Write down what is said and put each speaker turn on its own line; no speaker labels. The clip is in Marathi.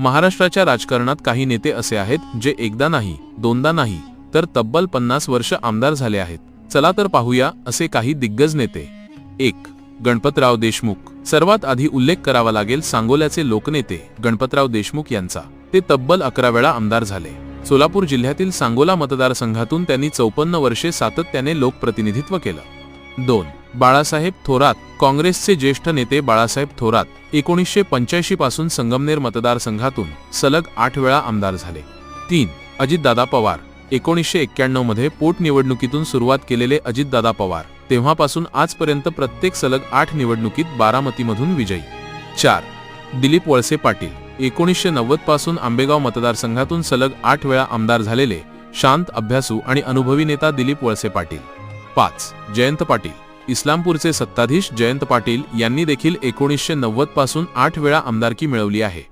महाराष्ट्राच्या राजकारणात काही नेते असे आहेत जे एकदा नाही दोनदा नाही तर तब्बल पन्नास वर्ष आमदार झाले आहेत. चला तर पाहूया असे काही दिग्गज नेते. एक गणपतराव देशमुख. सर्वात आधी उल्लेख करावा लागेल सांगोल्याचे लोकनेते गणपतराव देशमुख यांचा. ते तब्बल अकरा वेळा आमदार झाले. सोलापूर जिल्ह्यातील सांगोला मतदारसंघातून त्यांनी चौपन्न वर्षे सातत्याने लोकप्रतिनिधित्व केलं. दोन बाळासाहेब थोरात काँग्रेसचे ज्येष्ठ नेते बाळासाहेब थोरात एकोणीसशे पंच्याऐंशी पासून संगमनेर मतदारसंघातून सलग आठ वेळा आमदार झाले. तीन अजितदादा पवार एकोणीसशे एक्क्याण्णवमध्ये पोटनिवडणुकीतून सुरुवात केलेले अजितदादा पवार तेव्हापासून आजपर्यंत प्रत्येक सलग आठ निवडणुकीत बारामतीमधून विजयी. चार दिलीप वळसे पाटील एकोणीसशे नव्वदपासून आंबेगाव मतदारसंघातून सलग आठ वेळा आमदार झालेले शांत अभ्यासू आणि अनुभवी नेता दिलीप वळसे पाटील. पाच जयंत पाटील इस्लामपूरचे सत्ताधीश जयंत पाटील यांनी देखील एकोणीसशे नव्वदपासून आठ वेळा आमदारकी मिळवली आहे.